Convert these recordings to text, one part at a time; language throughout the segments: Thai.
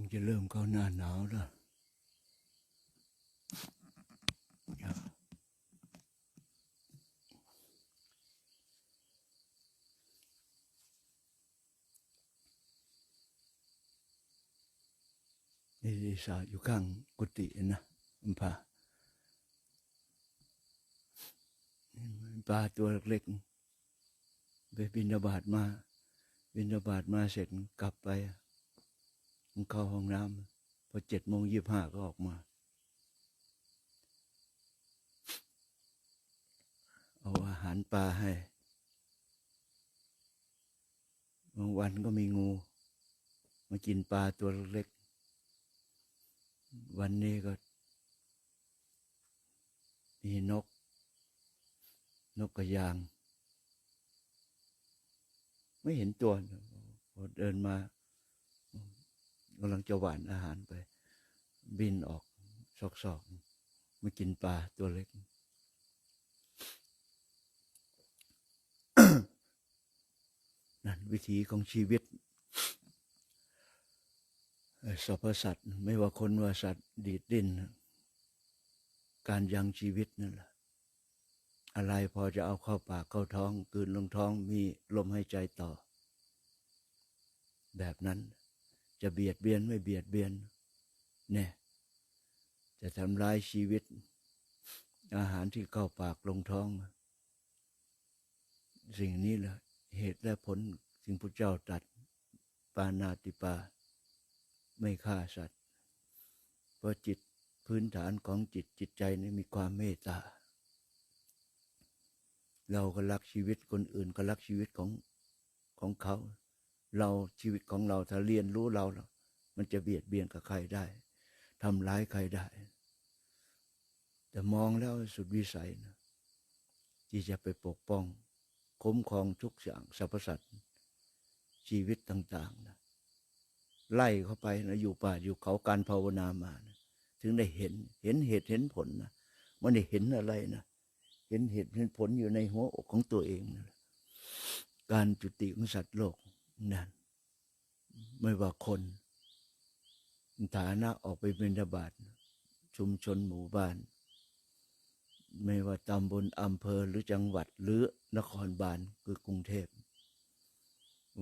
งจะเริ่มเข้าหน้าหนาวแล้วนี่รีสอร์ทอยู่ข้างกุฏินะคุณพาปลาตัวเล็กๆไปบินบาตมา บินบาตมาเสร็จกลับไป มันเข้าห้องน้ำพอเจ็ดโมงยี่ห้าก็ออกมา เอาอาหารปลาให้บางวันก็มีงู มากินปลาตัวเล็ก วันนี้ก็ มีนก นกกระยาง ไม่เห็นตัวพอเดินมา กำลังจะหวานอาหารไป บินออกซอกๆมากินปลาตัวเล็ก นั่นวิถีของชีวิตสรรพสัตว์ไม่ว่าคนว่าสัตว์ดีดดิ้นการยังชีวิตนั่นแหละอะไรพอจะเอาเข้าปากเข้าท้องกืนลงท้องมีลมหายใจต่อ แบบนั้น จะเบียดเบียนไม่เบียดเบียนเนี่ยจะทำร้ายชีวิต อาหารที่เข้าปากลงท้อง สิ่งนี้แหละเหตุและผลสิ่งพระเจ้าตรัดปานาติปา ไม่ฆ่าสัตว์ เพราะจิตพื้นฐานของจิตจิตใจนี่มีความเมตตา เราก็รักชีวิตคนอื่นก็รักชีวิตของของเขา เราชีวิตของเราถ้าเรียนรู้เรา มันจะเบียดเบียนกับใครได้ทำร้ายใครได้ แต่มองแล้วสุดวิสัยนะที่จะไปปกป้อง คุ้มครองทุกอย่างสรรพสัตว์ชีวิตต่างๆนะไล่เข้าไปนะอยู่ป่าอยู่เขาการภาวนามานะถึงได้เห็นเห็นเหตุเห็นผลนะมันได้เห็นอะไรนะเห็นเหตุเห็นผลอยู่ในหัวอกของตัวเองนะการจุติของสัตว์โลก นั่นไม่ว่าคนฐานะออกไปเป็นบาตชุมชนหมู่บ้าน ไม่ว่าตำบลอำเภอหรือจังหวัดหรือนครบาลคือกรุงเทพ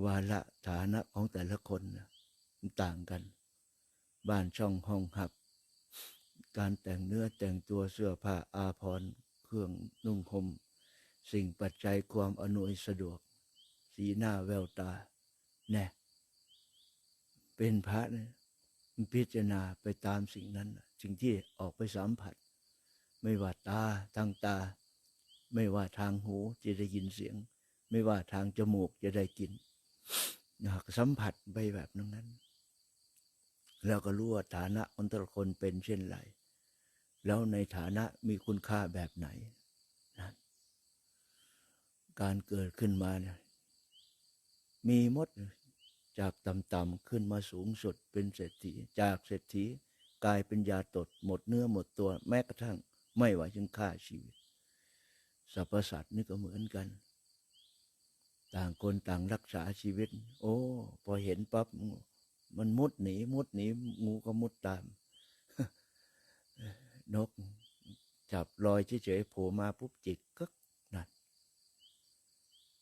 วาระฐานะของแต่ละคนนะมันต่างกัน บ้านช่องห้องหับ การแต่งเนื้อแต่งตัวเสื้อผ้าอาภรณ์เครื่องนุ่งห่มสิ่งปัจจัยความอำนวยสะดวก สีหน้าแววตา น่เป็นพระเนี่ยมันพิจารณาไปตามสิ่งนั้นสิ่งที่ออกไปสัมผัส ไม่ว่าตาทางตา ไม่ว่าทางหูจะได้ยินเสียง ไม่ว่าทางจมูกจะได้กลินนะสัมผัสไปแบบนั้น แล้วก็รู้ว่าฐานะของแต่ละคนเป็นเช่นไร แล้วในฐานะมีคุณค่าแบบไหนนะการเกิดขึ้นมาเนี่ยมีมด จากต่ำๆขึ้นมาสูงสุดเป็นเศรษฐี จากเศรษฐีกลายเป็นยาตดหมดเนื้อหมดตัวแม้กระทั่งไม่ไหวจึงฆ่าชีวิตสรรพสัตว์นี่ก็เหมือนกัน ต่างคนต่างรักษาชีวิต โอ้ พอเห็นปั๊บมันมุดหนีมุดหนีงูก็มุดตาม นกจับลอยเฉยๆโผล่มาปุ๊บจิกกึกนั่น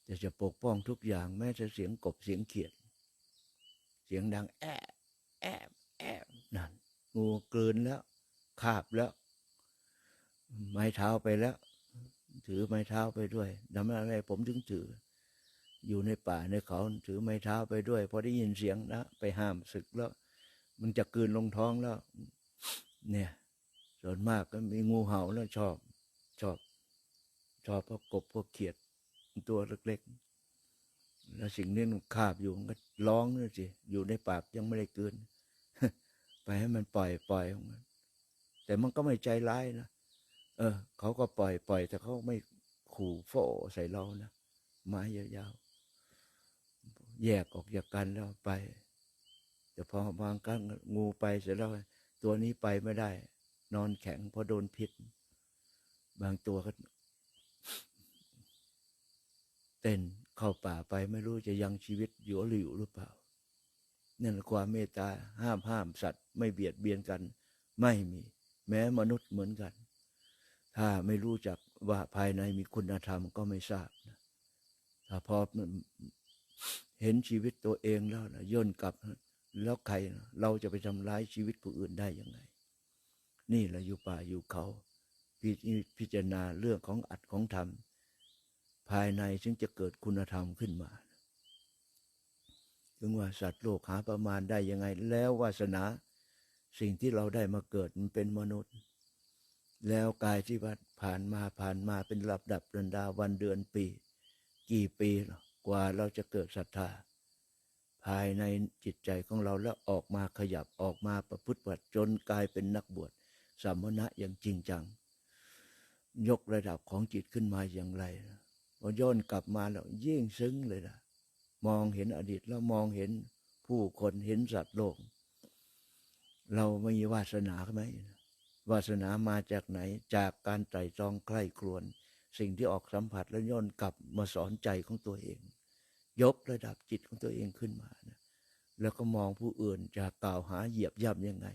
จะจะปกป้องทุกอย่างแม้จะเสียงกบเสียงเขียด เสียงดังแอบแอบแอบนั่น งูกลืนแล้วคาบแล้ว ไม้เท้าไปแล้ว ถือไม้เท้าไปด้วยทำอะไรผมถึงถือ อยู่ในป่าในเขาถือไม้เท้าไปด้วยพอได้ยินเสียงนะไปห้ามศึกแล้ว มันจะกลืนลงท้องแล้ว เนี่ย ส่วนมากก็มีงูเห่าแล้วชอบ ชอบ ชอบพวกกบพวกเขียดตัวเล็กๆ แล้วสิ่งนี้มันคาบอยู่มันก็ร้องนี่สิอยู่ในปากยังไม่ได้เกลืนไปให้มันปล่อยปล่อยของมัน แต่มันก็ไม่ใจร้ายนะเออ เขาก็ปล่อยปล่อย แต่เขาไม่ขู่โฟใส่เรานะไม้ยาวๆแยกออกจากกันแล้วไป แต่พอบางครั้งงูไปเสร็จแล้วตัวนี้ไปไม่ได้ นอนแข็งเพราะโดนพิษ บางตัวก็เต้น เข้าป่าไปไม่รู้จะยังชีวิตอยู่หรืออยู่หรือเปล่านั่นความเมตตาห้ามห้ามสัตว์ ไม่เบียดเบียนกัน ไม่มี แม้มนุษย์เหมือนกัน ถ้าไม่รู้จักว่าภายในมีคุณธรรมก็ไม่ทราบนะถ้าพอเห็นชีวิตตัวเองแล้วนะย่นกลับ แล้วใครนะเราจะไปทำร้ายชีวิตผู้อื่นได้ยังไง นี่แหละอยู่ป่าอยู่เขา พิพิจารณาเรื่องของอัดของธรรม ภายในจึงจะเกิดคุณธรรมขึ้นมาถึงว่าสัตว์โลกหาประมาณได้ยังไง แล้ววาสนาสิ่งที่เราได้มาเกิดมันเป็นมนุษย์ แล้วกายที่วัดผ่านมาผ่านมาเป็นลำดับเดินดาวันเดือนปี กี่ปีกว่าเราจะเกิดศรัทธา ภายในจิตใจของเราแล้วออกมาขยับออกมาประพฤติปฏิบัติจนกลายเป็นนักบวชสามณะอย่างจริงจัง ยกระดับของจิตขึ้นมาอย่างไร พอย้อนกลับมาแล้ว ยิ่งซึ้งเลยนะมองเห็นอดีตแล้วมองเห็นผู้คนเห็นสัตว์โลก เราไม่มีวาสนาไหมวาสนามาจากไหนจากการไตร่ตรองใกล้ครวนสิ่งที่ออกสัมผัสแล้วย้อนกลับมาสอนใจของตัวเอง ยกระดับจิตของตัวเองขึ้นมานะแล้วก็มองผู้อื่นจะกล่าวหาเหยียบย่ำยังไง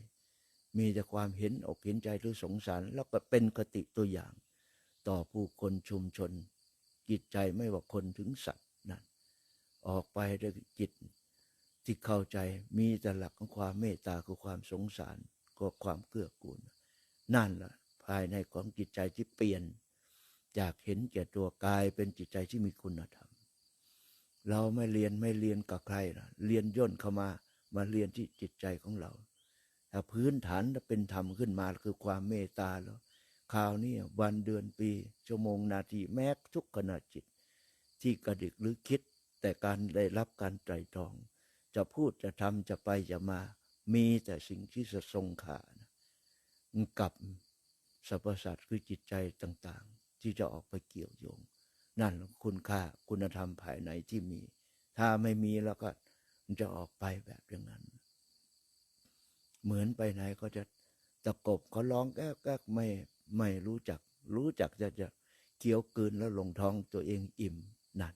มีแต่ความเห็นอกเห็นใจหรือสงสาร แล้วก็เป็นกติตัวอย่าง ต่อผู้คนชุมชน จิตใจไม่ว่าคนถึงสัตว์นั่นออกไปด้วยจิตที่เข้าใจมีแต่หลักของความเมตตาคือความสงสารก็ความเกื้อกูล นั่นแหละภายในของจิตใจที่เปลี่ยน จากเห็นแก่ตัวกายเป็นจิตใจที่มีคุณธรรม เราไม่เรียนไม่เรียนกับใครนะเรียนย่นเข้ามามาเรียนที่จิตใจของเราถ้าพื้นฐานเป็นธรรมขึ้นมาคือความเมตตาแล้ว คราวนี้วันเดือนปี ชั่วโมงนาทีแม้ทุกขณะจิต ที่กระดิกหรือคิด แต่การได้รับการไตรตรอง จะพูดจะทำจะไปจะมา มีแต่สิ่งที่จะทรงขานะกับสรรพสัตว์คือจิตใจต่างๆ ที่จะออกไปเกี่ยวโยง นั่นคุณค่าคุณธรรมภายในที่มี ถ้าไม่มีแล้วก็มันจะออกไปแบบอย่างนั้น เหมือนไปไหนก็จะตะกบเขาร้องแก๊กแก๊กไม่ ไม่รู้จัก รู้จักจะจะเคี้ยวกืนแล้วลงท้องตัวเองอิ่มนั่น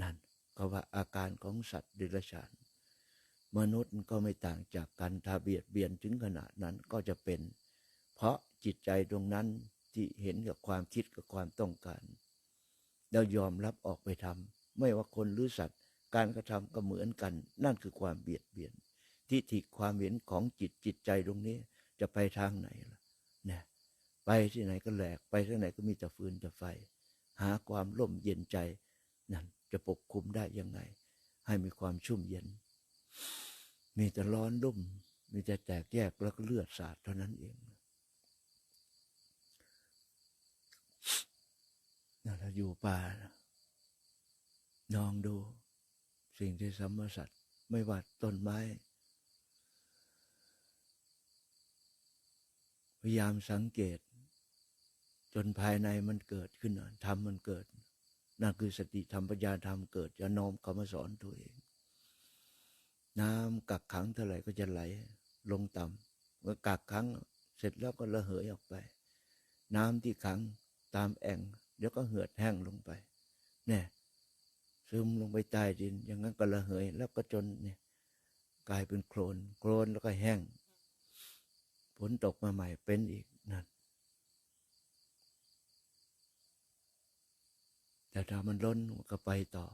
นั่นก็ว่าอาการของสัตว์ดรัจฉานมนุษย์ก็ไม่ต่างจากกันถ้าเบียดเบียนถึงขนาดนั้นก็จะเป็น เพราะจิตใจตรงนั้นที่เห็นกับความคิดกับความต้องการ แล้วยอมรับออกไปทำไม่ว่าคนหรือสัตว์ การกระทำก็เหมือนกัน นั่นคือความเบียดเบียนทิฏฐิความเห็นของจิตจิตใจตรงนี้จะไปทางไหนล่ะ ไปที่ไหนก็แหลกไปที่ไหนก็มีแต่ฟืนแต่ไฟ หาความร่มเย็นใจนั่นจะปกคุมได้ยังไง ให้มีความชุ่มเย็น มีแต่ร้อนรุ่ม มีแต่แตกแยกแล้วก็เลือดสาดเท่านั้นเองนั่นเราอยู่ป่านะลองดู สิ่งที่สัมมสัตว์ไม่ว่าต้นไม้พยายามสังเกต จนภายในมันเกิดขึ้นทำมันเกิดนั่นคือสติธรรมปัญญาธรรมเกิด จะน้อมเข้ามาสอนตัวเอง น้ำกักขังเท่าไหร่ก็จะไหล ลงต่ำเมื่อกักขังเสร็จแล้วก็ระเหยออกไป น้ำที่ขังตามแอ่งเดี๋ยวก็เหือดแห้งลงไปเนี่ยซึมลงไปใต้ดิน อย่างนั้นก็ระเหย แล้วก็จนเนี่ยกลายเป็นโคลน โคลนแล้วก็แห้งฝนตกมาใหม่เป็นอีกนั่น แต่ถ้ามันล้นก็ไปต่อ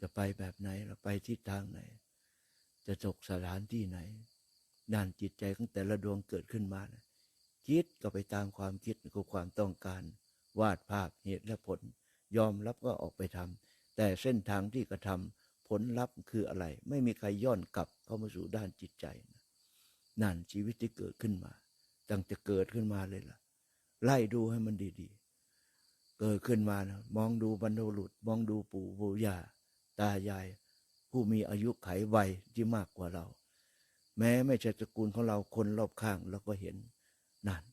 จะไปแบบไหนเราไปทิศทางไหน จะจกสถานที่ไหนด้านจิตใจของแต่ละดวงเกิดขึ้นมานะคิดก็ไปตามความคิดกับความต้องการ วาดภาพเหตุและผล ยอมรับก็ออกไปทำแต่เส้นทางที่กระทำผลลัพธ์คืออะไร ไม่มีใครย้อนกลับเข้ามาสู่ด้านจิตใจนะนั่นชีวิตที่เกิดขึ้นมา ตั้งแต่เกิดขึ้นมาเลยล่ะ ไล่ดูให้มันดีๆ เกิดขึ้นมานะมองดูบรรพุรุษมองดูปู่ปู่ย่าตายาย ผู้มีอายุไขวัยที่มากกว่าเรา แม้ไม่ใช่ตระกูลของเราคนรอบข้างเราก็เห็นนั่น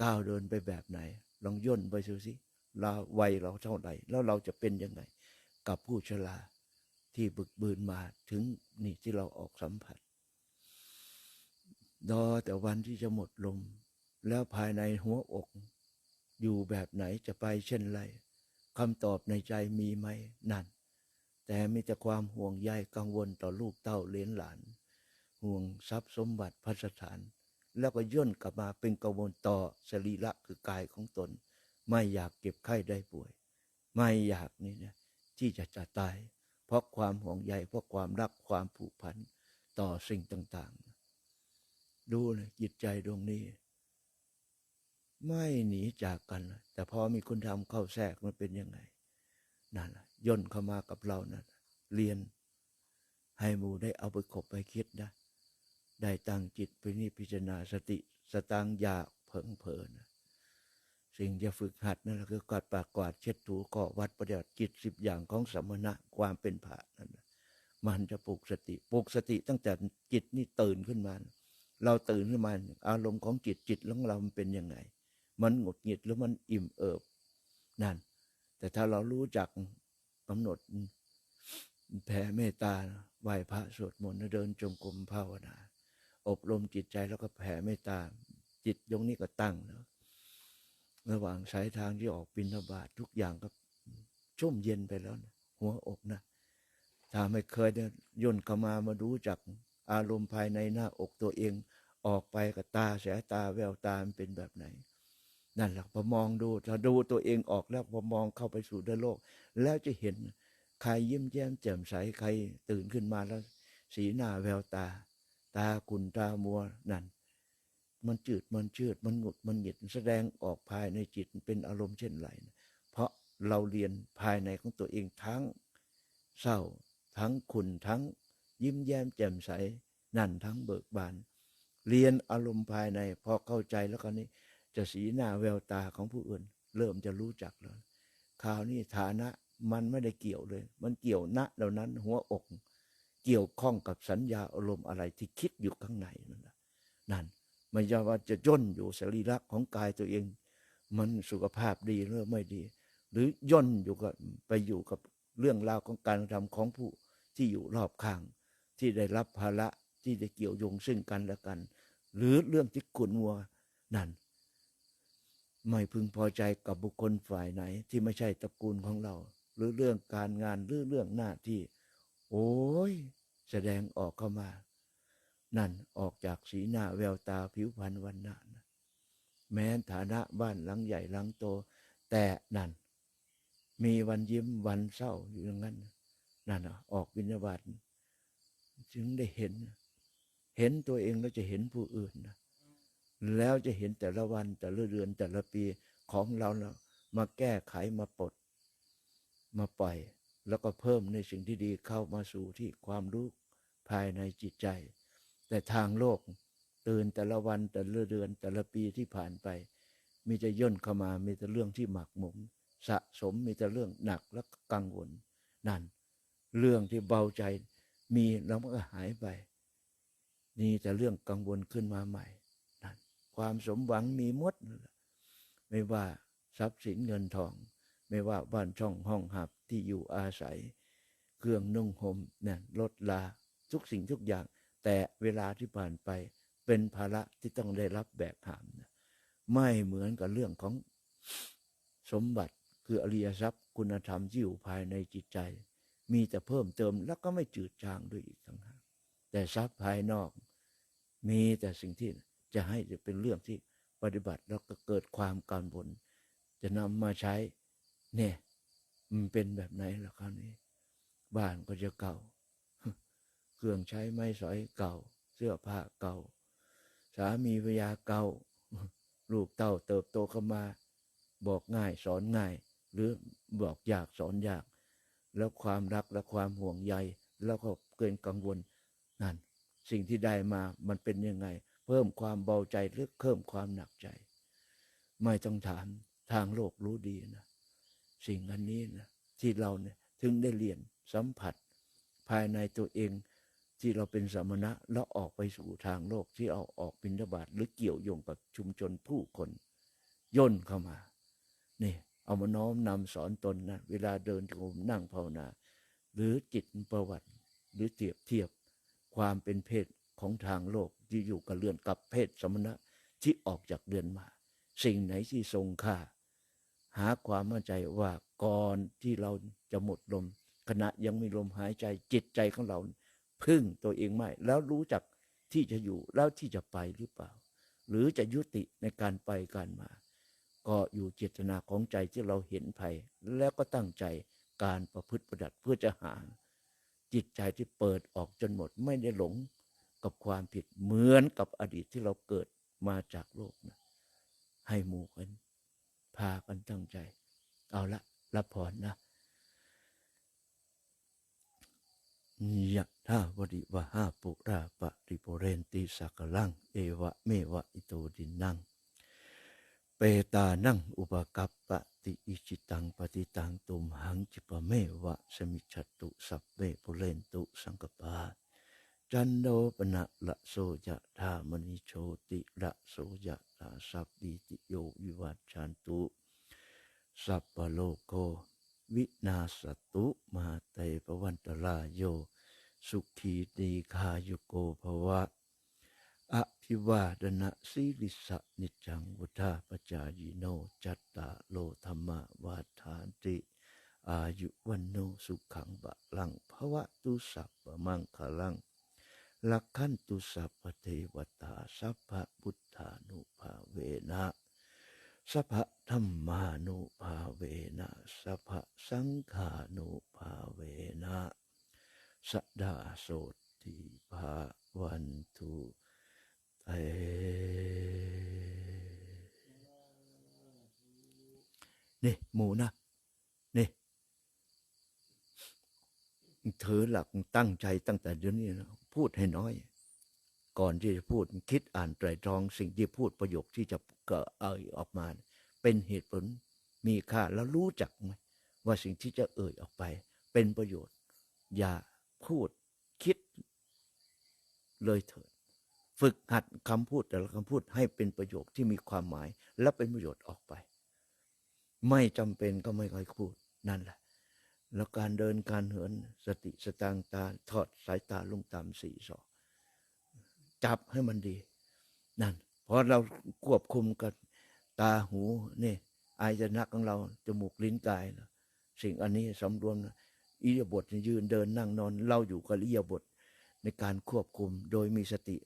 ก้าวเดินไปแบบไหน ลองย่นไปดูสิเราวัยเราเท่าไหร่แล้วเราจะเป็นยังไง กับผู้ชราที่บึกบืนมาถึงนี่ที่เราออกสัมผัสรอแต่วันที่จะหมดลม แล้วภายในหัวอก อยู่แบบไหนจะไปเช่นไรคำตอบในใจมีไหมนั่น แต่มีแต่ความห่วงใยกังวลต่อลูกเต้าเลี้ยนหลาน ห่วงทรัพย์สมบัติพัสถาน แล้วก็ย่นกลับมาเป็นกังวลต่อสรีระคือกายของตน ไม่อยากเก็บไข้ได้ป่วย ไม่อยากนี่นะที่จะจะตาย เพราะความห่วงใยเพราะความรักความผูกพันต่อสิ่งต่าง ๆ ดูนะจิตใจดวงนี้ ไม่หนีจากกัน แต่พอมีคนทำเข้าแทรกมันเป็นยังไงนั่นแหละย่นเข้ามากับเรานะั่นเรียนให้หมูได้เอาไปขบไปคิดนะได้ตั้งจิตไปนี่พิจารณาสติสตางอยากเพิงเพลินะสิ่งจะฝึกหัดนั่นแหละคือกวาดปากกวาดเช็ดถูก็วัดประเดี๋ยวจิตสิบอย่างของสมณะความเป็นพระนั่นนะมันจะปลุกสติปลุกสติตั้งแต่จิตนี่ตื่นขึ้นมา เราตื่นขึ้นมา อารมณ์ของจิตจิตของเรามันเป็นยังไง มันหงุดหงิดหรือมันอิ่มเอิบนั่น แต่ถ้าเรารู้จักกำหนดแผ่เมตตาไหว้พระสวดมนต์เดินจงกรมภาวนา อบรมจิตใจแล้วก็แผ่เมตตา จิตยงนี้ก็ตั้งแล้วระหว่างสายทางที่ออกบินบาตทุกอย่างก็ชุ่มเย็นไปแล้วนะหัวอกนะถ้าไม่เคยเนี่ยย่นเข้ามามารู้จักอารมณ์ภายในหน้าอกตัวเอง ออกไปกับตาแสตาแววตามันเป็นแบบไหน นั่นแหละพอมองดูถ้าดูตัวเองออกแล้วพอมองเข้าไปสู่ในโลก แล้วจะเห็นใครยิ้มแย้มแจ่มใสใครตื่นขึ้นมาแล้ว สีหน้าแววตา ตาขุนตามัวนั่น มันจืดมันชืดมันหงุดมันหงิดแสดงออกภายในจิตเป็นอารมณ์เช่นไรนะเพราะเราเรียนภายในของตัวเองทั้งเศร้า ทั้งขุนทั้ง ยิ้มแย้มแจ่มใส นั่นทั้งเบิกบาน เรียนอารมณ์ภายในพอเข้าใจแล้วก็นี้ จะสีหน้าแววตาของผู้อื่น เริ่มจะรู้จักแล้วคราวนี้ฐานะมันไม่ได้เกี่ยวเลย มันเกี่ยวณเหล่านั้นหัวอก เกี่ยวข้องกับสัญญาอารมณ์อะไรที่คิดอยู่ข้างในนั่นนะนั่นไม่ใช่ว่าจะย่นอยู่สรีระของกายตัวเอง มันสุขภาพดีหรือไม่ดี หรือย่นอยู่กับไปอยู่กับเรื่องราวของการทำของผู้ที่อยู่รอบข้าง ที่ได้รับภาระที่ได้เกี่ยวโยงซึ่งกันและกัน หรือเรื่องที่ขุนมัวนั่น ไม่พึงพอใจกับบุคคลฝ่ายไหน ที่ไม่ใช่ตระกูลของเรา หรือเรื่องการงานหรือเรื่องหน้าที่ โอ้ย แสดงออกเข้ามา นั่นออกจากสีหน้าแววตาผิวพรรณวันหน้านะแม้ฐานะบ้านหลังใหญ่หลังโต แต่นั่น มีวันยิ้มวันเศร้าอยู่อย่างนั้นนั่นออกบิณฑบาตจึงได้เห็น เห็นตัวเองแล้วจะเห็นผู้อื่นนะ แล้วจะเห็นแต่ละวันแต่ละเดือนแต่ละปีของเราเนะมาแก้ไขมาปลดมาปล่อย แล้วก็เพิ่มในสิ่งที่ดีเข้ามาสู่ที่ความรู้ภายในจิตใจ แต่ทางโลกตื่นแต่ละวันแต่ละเดือนแต่ละปีที่ผ่านไป มีจะย่นเข้ามามีแต่เรื่องที่หมักหมม สะสมมีแต่เรื่องหนักและกังวลนั่น เรื่องที่เบาใจมีแล้วมันก็หายไป นี่แต่เรื่องกังวลขึ้นมาใหม่ ความสมหวังมีมด ไม่ว่าทรัพย์สินเงินทอง ไม่ว่าบ้านช่องห้องหับที่อยู่อาศัย เครื่องนุ่งห่มเนี่ยรถลาทุกสิ่งทุกอย่าง แต่เวลาที่ผ่านไปเป็นภาระที่ต้องได้รับแบกหามนะไม่เหมือนกับเรื่องของสมบัติคืออริยทรัพย์คุณธรรมที่อยู่ภายในจิตใจ มีแต่เพิ่มเติมแล้วก็ไม่จืดจางด้วยอีกทั้งหากแต่ทรัพย์ภายนอก มีแต่สิ่งที่ จะให้จะเป็นเรื่องที่ปฏิบัติแล้วก็เกิดความกังวลจะนำมาใช้เนี่ยมันเป็นแบบไหนล่ะคราวนี้ บ้านก็จะเก่า เครื่องใช้ไม้สอยเก่า เสื้อผ้าเก่า สามีภรรยาเก่า ลูกเต้าเติบโตเข้ามา บอกง่ายสอนง่าย หรือบอกยากสอนยาก แล้วความรักและความห่วงใย แล้วก็เกินกังวลนั่นสิ่งที่ได้มามันเป็นยังไง เพิ่มความเบาใจหรือเพิ่มความหนักใจ ไม่ต้องถามทางโลกรู้ดีนะ สิ่งอันนี้นะที่เราเนี่ยถึงได้เรียนสัมผัส ภายในตัวเองที่เราเป็นสมณะแล้วออกไปสู่ทางโลกที่เอาออกบิณฑบาตหรือเกี่ยวโยงกับชุมชนผู้คนย่นเข้ามานี่เอามาน้อมนำสอนตนนะเวลาเดินโยมนั่งภาวนา หรือจิตประวัติ หรือเทียบเทียบความเป็นเพศของทางโลก อยู่กับเรือนกับเพศสมณะที่ออกจากเรือนมา สิ่งไหนที่ทรงค่า หาความมั่นใจว่าก่อนที่เราจะหมดลม ขณะยังมีลมหายใจจิตใจของเรา พึ่งตัวเองไม่ แล้วรู้จักที่จะอยู่แล้วที่จะไปหรือเปล่า หรือจะยุติในการไปการมา ก็อยู่เจตนาของใจที่เราเห็นภัย แล้วก็ตั้งใจการประพฤติประดัติเพื่อจะหา จิตใจที่เปิดออกจนหมดไม่ได้หลง กับความผิดเหมือนกับอดีตที่เราเกิดมาจากโลกนะให้หมู่กันพากันตั้งใจ เอาละรับพรนะยะธาวริวะหาปุราปะริโปเรนติสักลัง เอวะเมวะอิโตดินัง เปตานังอุปกัปปะติอิจิตังปฏิตังตุมหังจิปะเมวะสมิจฉตุสัพเมปุเรนตุสังกปา จันโดปนะละโสยะธามณิโชติละโสยะธาสัพพิติโยวิวัชชันตุสัพพโลกโกวินาสตุมาเตปวันตรายโย สุขีตีคายุโกภวะอภิวาดนะสีลิสะนิจังวุธาปจายโนจัตตาโลธรรมวาทานติ อายุวันโนสุขังบะลังภวะตุสัพพะมังคลัง ลักขันตุสัพพะเทวตาสัพพุทธานุภาเวนะสัพพะธรรมานุภาเวนะสัพพะสังฆานุภาเวนะสดดาโสติภาวันตุเตนี่หมูนะนี่เธอหลักตั้งใจตั้งแต่เดี๋ยวนี้นะ พูดให้น้อย ก่อนที่จะพูดคิดอ่านไตรตรองสิ่งที่พูดประโยคที่จะเกิดเอ่ยออกมา เป็นเหตุผลมีค่าแล้วรู้จักไหมว่าสิ่งที่จะเอ่ยออกไป เป็นประโยชน์ อย่าพูดคิดเลยเถิด ฝึกหัดคำพูดแต่ละคำพูดให้เป็นประโยคที่มีความหมาย และเป็นประโยชน์ออกไป ไม่จำเป็นก็ไม่ค่อยพูดนั่นแหละ แล้วการเดินการเหินสติสตางตาทอดสายตาลงตามสี่ศอกจับให้มันดี นั่นพอเราควบคุมกับตาหูนี่อายตนะของเราจมูกลิ้นกายนะสิ่งอันนี้สำรวมนะอิริยาบถยืนเดินนั่งนอนเราอยู่กับอิริยาบถในการควบคุมโดยมีสติ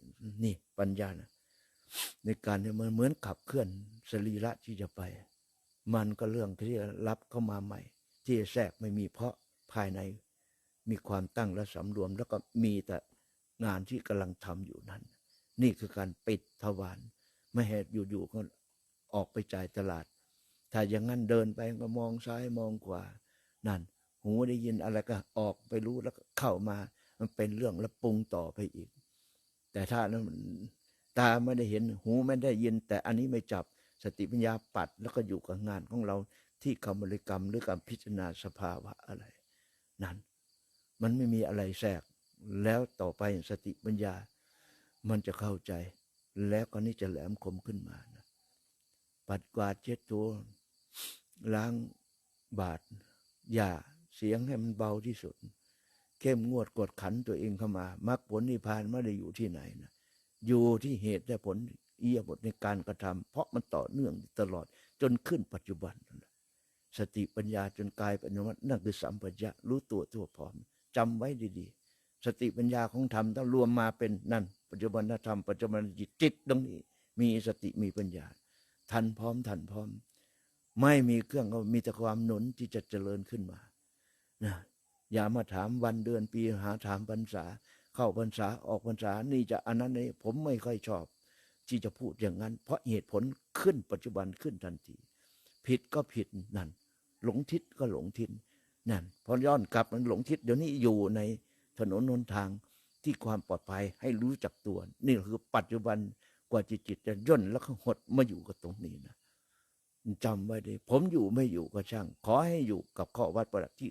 นี่ปัญญานะในการมันเหมือนขับเคลื่อนสรีระที่จะไป มันก็เรื่องที่รับเข้ามาใหม่ ที่แทรกไม่มีเพราะภายในมีความตั้งและสำรวม แล้วก็มีแต่งานที่กำลังทำอยู่นั้น นี่คือการปิดทวารไม่ให้อยู่ๆก็ออกไปจ่ายตลาด ถ้าอย่างนั้นเดินไปก็มองซ้ายมองขวานั่น หูได้ยินอะไรก็ออกไปรู้แล้วก็เข้ามา มันเป็นเรื่องแล้วปรุงต่อไปอีก แต่ถ้านั้นตาไม่ได้เห็นหูไม่ได้ยิน แต่อันนี้ไม่จับสติปัญญาปัดแล้วก็อยู่กับงานของเรา ที่คำบริกรรมหรือการพิจารณาสภาวะอะไร นั้น มันไม่มีอะไรแทรก แล้วต่อไปสติปัญญา มันจะเข้าใจ แล้วก็นี่จะแหลมคมขึ้นมานะปัดกวาดเช็ดตัว ล้างบาดอย่าเสียงให้มันเบาที่สุด เข้มงวดกดขันตัวเองเข้ามามรรคผลนิพพานไม่ได้อยู่ที่ไหนนะอยู่ที่เหตุและผลเอียบทในการกระทำเพราะมันต่อเนื่องตลอดจนขึ้นปัจจุบันนะ สติปัญญาจนกายเป็นว่านั่นคือสัมปชัญญะรู้ตัวทั่วพร้อมจำไว้ดีๆ สติปัญญาของธรรมต้องรวมมาเป็นนั่น ปัจจุบันธรรมปัจจุบันจิตจิตตรงนี้ มีสติมีปัญญา ทันพร้อมทันพร้อม ไม่มีเครื่องก็มีแต่ความหนุนที่จะเจริญขึ้นมานะอย่ามาถามวันเดือนปีหาถามพรรษา เข้าพรรษาออกพรรษานี่จะอันนั้นนี่ผมไม่ค่อยชอบ ที่จะพูดอย่างนั้น เพราะเหตุผลขึ้นปัจจุบันขึ้นทันที ผิดก็ผิดนั่น หลงทิศก็หลงทิศนั่นพอย้อนกลับมันหลงทิศเดี๋ยวนี้อยู่ในถนนนนทางที่ความปลอดภัยให้รู้จักตัว นี่คือปัจจุบันกว่าจิตจิตจะย่นแล้วก็หดมาอยู่กับตรงนี้นะจำไว้เลยผมอยู่ไม่อยู่ก็ช่าง ขอให้อยู่กับข้อวัดประดับที่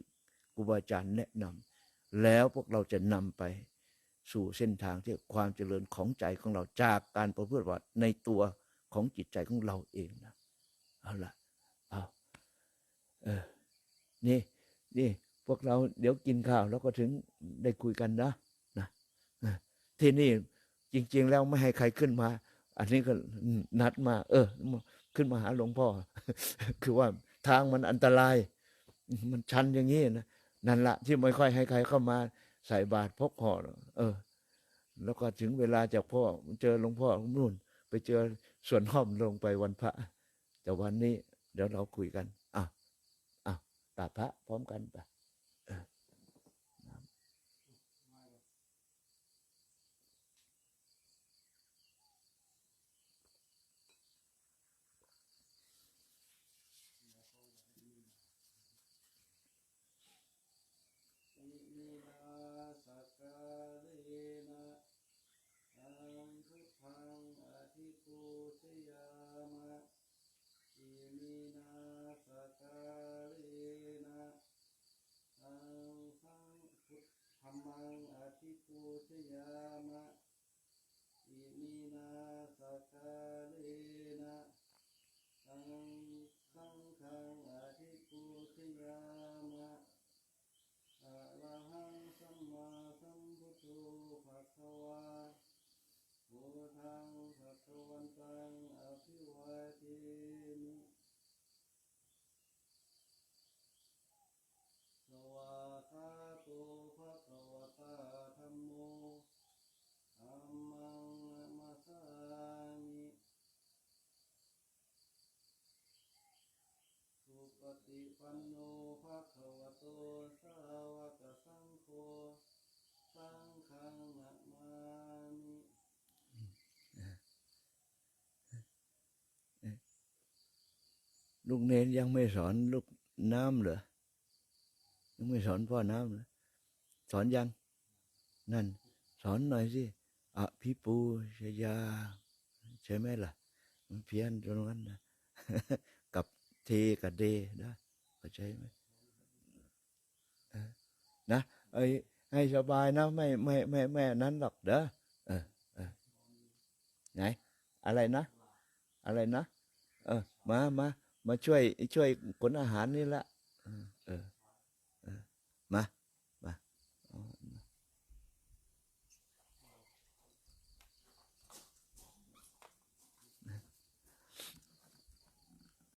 ครูบาอาจารย์แนะนำแล้วพวกเราจะนำไปสู่เส้นทางที่ความเจริญของใจของเราจากการประพฤติวัดในตัวของจิตใจของเราเองนะเอาละเอา เออ นี่ นี่ พวกเราเดี๋ยวกินข้าว แล้วก็ถึงได้คุยกันนะนะที่นี่จริง ๆ แล้วไม่ให้ใครขึ้นมา อันนี้ก็นัดมา เออ ขึ้นมาหาหลวงพ่อ คือว่าทางมันอันตราย มันชันอย่างนี้นะนั่นละที่ไม่ค่อยให้ใครเข้ามาใส่บาตรพกห่อเออ แล้วก็ถึงเวลาจากพ่อเจอหลวงพ่อนู่น ไปเจอส่วนห้อมลงไปวันพระ แต่วันนี้เดี๋ยวเราคุยกัน อ้าวอ้าวตาพระพร้อมกันปะเออน้ำ อิมินาสักกาเลนะอังคุพังอธิปูชยามะอิมินาสักกาเลนะอังสังพุทธัมมังอ ธิปูชยามะอิมินาสักกาเลนะอังสังฆังอธิปูชยามะ อะระหังสัมมาสัมพุทโธภะคะวาพุทธังภะคะวันตังอภิวาเทมิสวาคาโตภะคะวะตาธัมโมธัมมังนะมัสสามิ สุปฏิปันโนภะคะวะโตสาวกสังโฆสังฆังนะมามิ ลูกเนนยังไม่สอนลูกน้ำเหรอยังไม่สอนพ่อน้ำเหรอสอนยัง นั่น สอนหน่อยสิอะพิปูชยา ใช่ไหมล่ะ มันเพี้ยนตรงนั้นนะกับเทกับเดนะเข้าใจไหมนะไอ้ให้สบายนะไม่ไม่ไม่ไม่นั้นหรอกเด้อเออเออไหน อะไรนะ อะไรนะ เออ มามา มาช่วยช่วยขนอาหารนี่ละเออมา